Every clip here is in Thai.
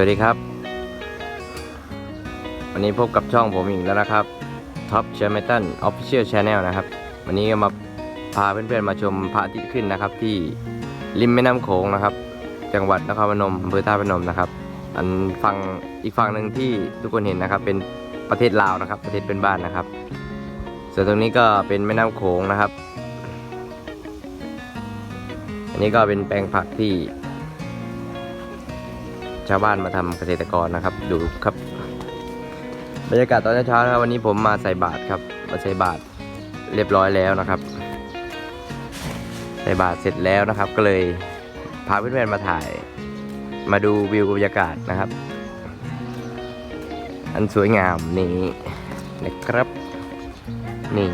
วัสดีครับ วันนี้พบกับช่องผมอีกแล้วนะครับ Top c h a m a t o n Official Channel นะครับ วันนี้ก็มาพาเพื่อนๆมาชมพระอาทิตย์ขึ้นนะครับ ที่ริมแม่น้ำโขงนะครับ จังหวัดนครพนมอำเภอท่าพนมนะครับ อันฝั่งอีกฝั่งหนึ่งที่ทุกคนเห็นนะครับ เป็นประเทศลาวนะครับ ประเทศเป็นบ้านนะครับ ส่วนตรงนี้ก็เป็นแม่น้ำโขงนะครับ อันนี้ก็เป็นแปลงผักที่ ชาวบ้านมาทำเกษตรกรนะครับ ดูครับ บรรยากาศตอนเช้าๆนะครับวันนี้ผมมาใส่บาตรครับ มาใส่บาตรเรียบร้อยแล้วนะครับใส่บาตรเสร็จแล้วนะครับ ก็เลยพาเพื่อนๆมาถ่าย มาดูวิวบรรยากาศนะครับ อันสวยงามนี่นะครับ นี่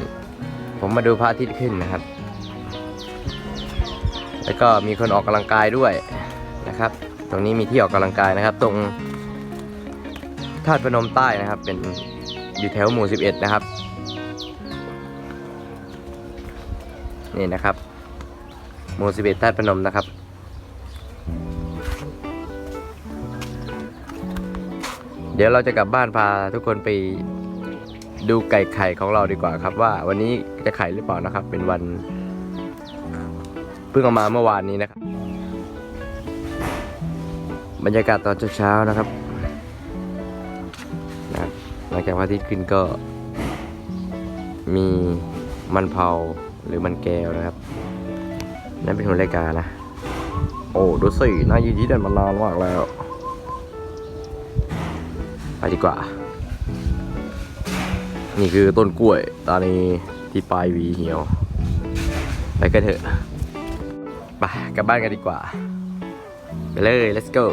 ผมมาดูพระอาทิตย์ขึ้นนะครับ แล้วก็มีคนออกกำลังกายด้วยนะครับ ตรงนี้มีที่ออกกำลังกายนะครับ ตรงธาตุพนมใต้นะครับ เป็นอยู่แถวหมู่ 11 นะครับ นี่นะครับ หมู่ 11ธาตุพนมนะครับเดี๋ยวเราจะกลับบ้านพาทุกคนไปดูไก่ไข่ของเราดีกว่าครับ ว่าวันนี้จะไข่หรือเปล่านะครับ เป็นวันเพิ่งเอามาเมื่อวานนี้นะครับ บรรยากาศตอนเช้าๆนะครับนะหลังจากพระอาทิตย์ขึ้นก็ มีมันเผาหรือมันแก้วนะครับ นั่นเป็นหัวรายการนะ โอ้ดูสิน่ายืนยืดมานานมากแล้ว ไปดีกว่า นี่คือต้นกล้วยตอนนี้ที่ปลายหวีเหี่ยว ไปกันเถอะ ไปกลับบ้านกันดีกว่า ไปเลย let's go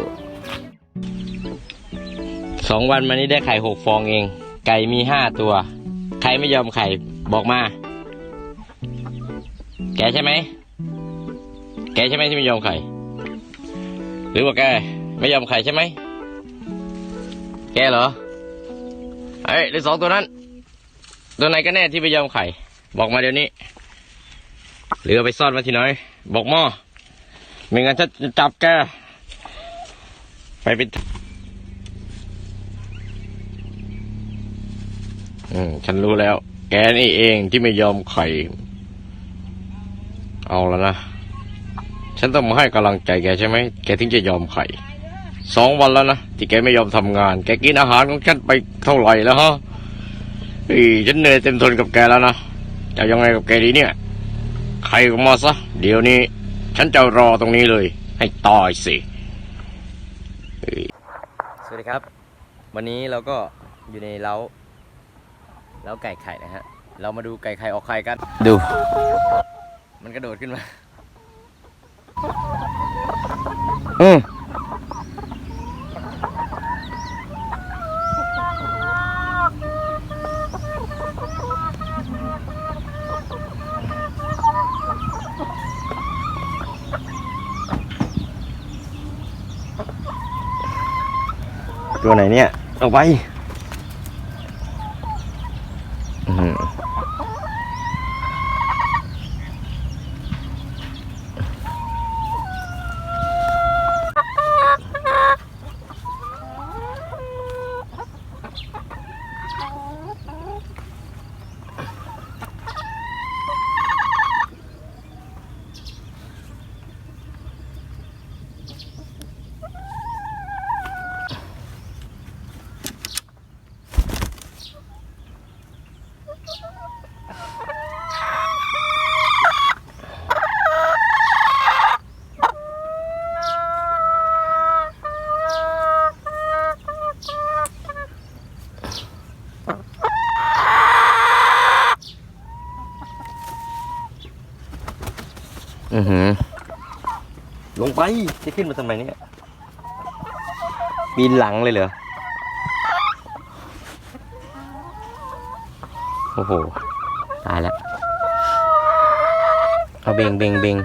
สองวันมานี้ได้ไข่หกฟองเอง ไก่มีห้าตัว ใครไม่ยอมไข่บอกมา แกใช่ไหม แกใช่ไหมที่ไม่ยอมไข่ หรือว่าแกไม่ยอมไข่ใช่ไหม แกเหรอไอ้ยหรือสองตัวนั้น ตัวไหนกันแน่ที่ไม่ยอมไข่ บอกมาเดี๋ยวนี้ หรือเอาไปซ่อนไว้ที่ไหนบอกหม้อไม่งั้นฉันจะจับแก ไปเป็นอืมฉันรู้แล้ว แกนี่เองที่ไม่ยอมไข่ เอาแล้วนะ ฉันต้องมาให้กำลังใจแกใช่ไหม แกถึงจะยอมไข่ สองวันแล้วนะ ที่แกไม่ยอมทำงาน แกกินอาหารของฉันไปเท่าไหร่แล้วฮะเฮ้ยฉันเหนื่อยเต็มทนกับแกแล้วนะ จะยังไงกับแกดีเนี่ยใครก็มาซะ เดี๋ยวนี้ ฉันจะรอตรงนี้เลย ให้ตายสิ วัสดีครับ วันนี้เราก็อยู่ในเล้าเล้าไก่ไข่นะฮะ เรามาดูไก่ไข่ออกไข่กัน ดู มันกระโดดขึ้นมา อืม ตัวไหนเนี่ยเอาไป อือหือ ลงไป จะขึ้นมาทำไมเนี่ยปีนหลังเลยเหรอ โอ้โห ตายแล้ว เอาเบงเบงเบง